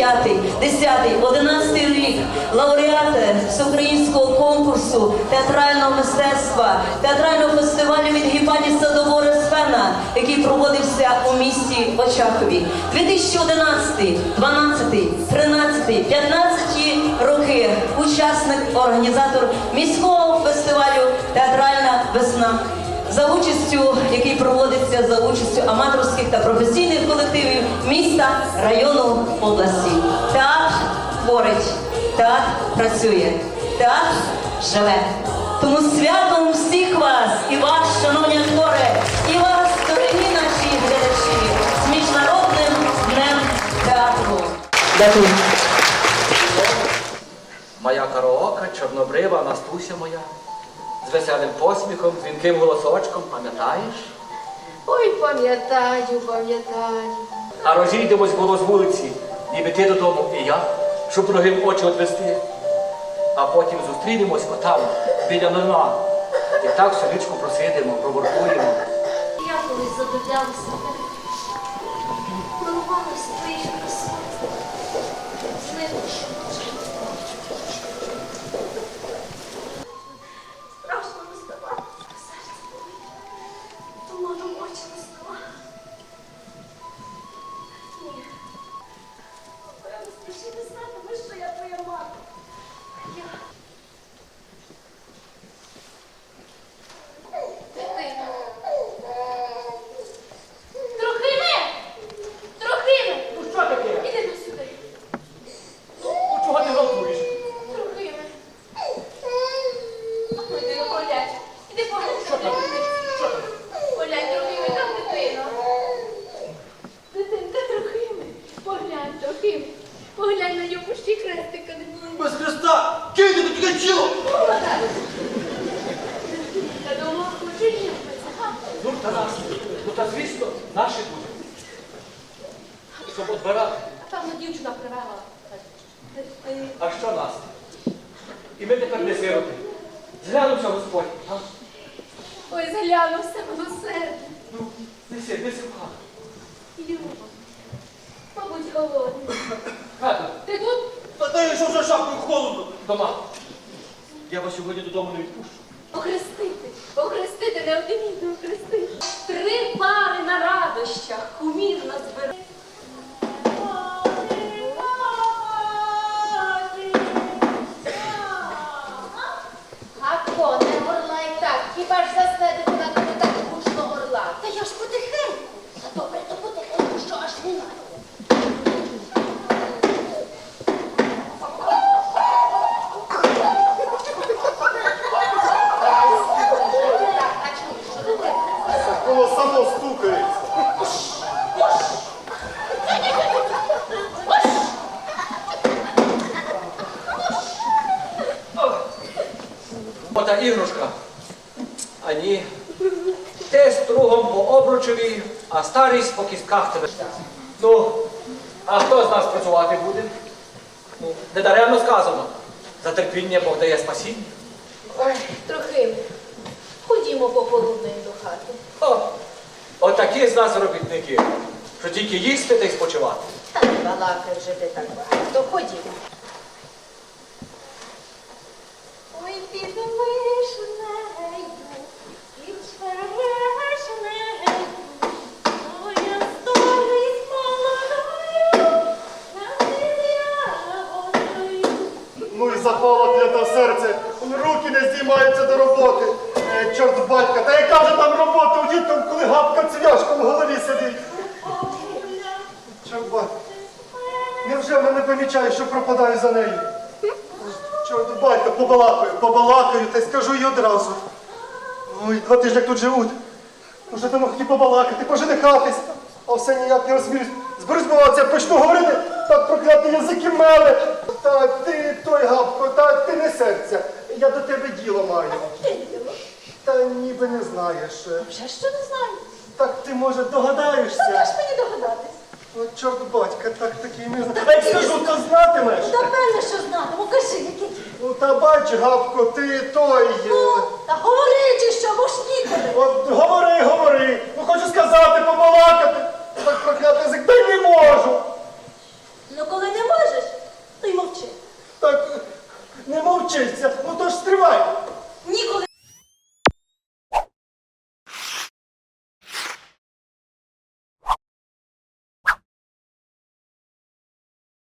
9, 10, 11 рік, лауреати всеукраїнського конкурсу театрального мистецтва, театрального фестивалю від Гіпані Садовора Свена, який проводився у місті Очакові. 2011, 12, 13, 15 роки учасник, організатор міського фестивалю Театральна весна за участю, який проводиться за участю аматорських та професійних колективів міста, району, області. Театр творить, театр працює, театр живе. Тому святом всіх вас і вас, шановні актори, і вас, дорогі наші глядачі, з міжнародним днем театру. Дякую. Моя караока, чорнобрива, Настуся моя, з веселим посміхом, дзвінким голосочком, пам'ятаєш? Ой, пам'ятаю, пам'ятаю. А розійдемось було з вулиці, ніби ти додому і я, щоб другим очі відвести. А потім зустрінемось отам, біля млина. І так всю річку просидимо, пробуркуємо. Я колись задивлялася. Милувалася твоєю красою. Знила, знатимеш, що я твоя мати. Я... Трохиме! Трохиме! Ну що таке? Іди до сюди. Ну чого ти галтуєш? Трохиме. Ну, ну. Іди поглянь. Що там? Що там? Поглянь, Трохиме, там дитина. Дитинка Трохиме. Поглянь, Трохиме. Й хрестика не було. Без Христа! Киньте до тіло! Я думала, хочу га? Ну, Тарас, ну та звісно, наші буде. Щоб odбирати. А певно, дівчина привела. А що нас? І ми тепер не сироти. Зглянувся Господь. А? Ой, зглянувся милосердя. Ну, неси, неси в хату. Люба. Мабуть, голодний. Що вже шапкою холодно. дома. Я вас сьогодні додому не відпущу. Охрестити, охрестити, не один охрестити. Три пари на радощах, кумір назбирає. Гако, не горлай так. Хіба ж заснедити на тобі так гучно горла? Та я ж потихеньку. Добре, то потихеньку, що аж не надо. Так, а чуєш, що таке? Воно само стукається. Ота ігрушка. А ні. Ти стругом по обручеві, а старість по кістках тебе. Ну, а хто з нас працювати буде? Ну, недаремно сказано. За терпіння Бог дає спасіння. Ой, трохи. Ходімо пополуднею до хати. О, отакі з нас робітники, що тільки їсти та й спочивати. Та не балакай вже ти так багато. Ходімо. Ну і запало серце. Руки не здіймаються до роботи. Е, чорт батька, та яка вже там робота у дітям, коли гапка цвяшком в голові сидить. Чорт батька. Невже вона не помічає, що пропадаю за нею? Чорт батька, побалакаю, побалакаю, та й скажу їй одразу. Ой, два тижні як тут живуть. Уже давно хотів побалакати, поженихатись, а все ніяк не розуміють. Зберусь буватися, почну говорити, так прокляті язики мели. Та ти той знаєш. Вже що не знаю. Так ти, може, догадаєшся. Та де ж мені догадатись? О, чорт батька, так такий не знаю. А як скажу, то знатимеш. Та певне, що знатиму, кажи, які. Ну та бач, Габко, ти той. Ну, та говори чи що, бо ж ніколи. От говори, говори. Ну хочу сказати, побалакати. Так проклятий язик, та й не можу. Ну, коли не можеш, то й мовчи. Так не мовчися, Ну то ж стривай. Ніколи